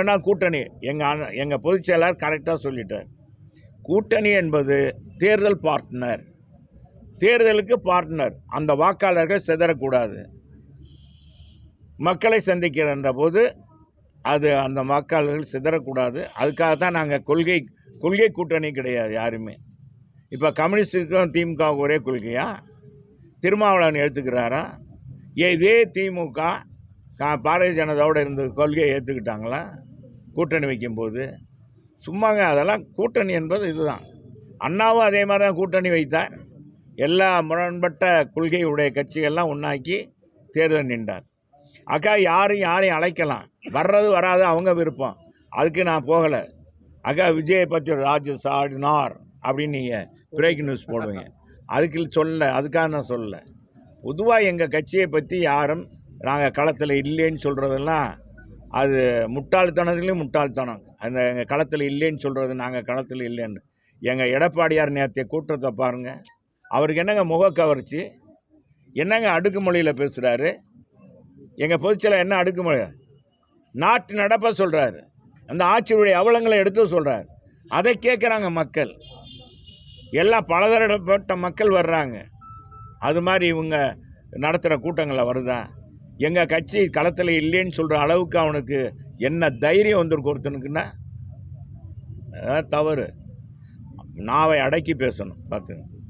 வேணால் கூட்டணி. எங்கள் எங்கள் பொதுச் செயலாளர் கரெக்டாக சொல்லிட்டார். கூட்டணி என்பது தேர்தல் பார்ட்னர் தேர்தலுக்கு பார்ட்னர் அந்த வாக்காளர்கள் சிதறக்கூடாது. மக்களை சந்திக்கிற போது அது அந்த வாக்காளர்கள் சிதறக்கூடாது. அதுக்காக தான் நாங்கள் கொள்கை கொள்கை கூட்டணி கிடையாது யாருமே. இப்போ கம்யூனிஸ்டுக்கும் திமுகவுக்கு ஒரே கொள்கையா? திருமாவளவன் ஏற்றுக்கிறாரா ஏ இதே திமுக பாரதிய ஜனதாவோட இருந்த கொள்கையை ஏற்றுக்கிட்டாங்களா கூட்டணி வைக்கும்போது சும்மாங்க அதெல்லாம் கூட்டணி என்பது இதுதான். அண்ணாவும் அதே மாதிரி தான் கூட்டணி வைத்தார். எல்லா முரண்பட்ட கொள்கையுடைய கட்சிகள்லாம் ஒன்றாக்கி தேர்தல் நின்றார். அக்கா யாரையும் யாரையும் அழைக்கலாம். வர்றது வராது அவங்க விருப்பம். அதுக்கு நான் போகலை. அக்கா விஜயை பற்றி ராஜு சாடினார் அப்படின்னு நீங்கள் பிரேக் நியூஸ் போடுவீங்க. அதுக்கு சொல்ல அதுக்காக நான் சொல்லலை. பொதுவாக எங்கள் கட்சியை பற்றி யாரும் நாங்கள் களத்தில் இல்லைன்னு சொல்கிறதெல்லாம் அது முட்டாள்தனத்துலேயும் முட்டாள்தனம் அந்த எங்கள் களத்தில் இல்லைன்னு சொல்கிறது நாங்கள் களத்தில் இல்லைன்னு. எங்கள் எடப்பாடியார் நேரத்தை கூட்டத்தை பாருங்கள் அவருக்கு என்னங்க முக கவர்ச்சி? என்னங்க அடுக்குமொழியில் பேசுகிறாரு எங்கள் பொதுச்செயலர் என்ன அடுக்குமொழி? நாட்டு நடப்ப சொல்கிறாரு அந்த ஆட்சியுடைய அவலங்களை எடுத்து சொல்கிறார் அதை கேட்குறாங்க மக்கள். எல்லாம் பலதரப்பட்ட மக்கள் வர்றாங்க. அது மாதிரி இவங்க நடத்துகிற கூட்டங்களில் வருதா? எங்கள் கட்சி களத்தில் இல்லைன்னு சொல்கிற அளவுக்கு அவனுக்கு என்ன தைரியம் வந்திருக்கு ஒருத்தனுக்குன்னா தவறு. நாவை அடக்கி பேசணும். பார்த்துங்க.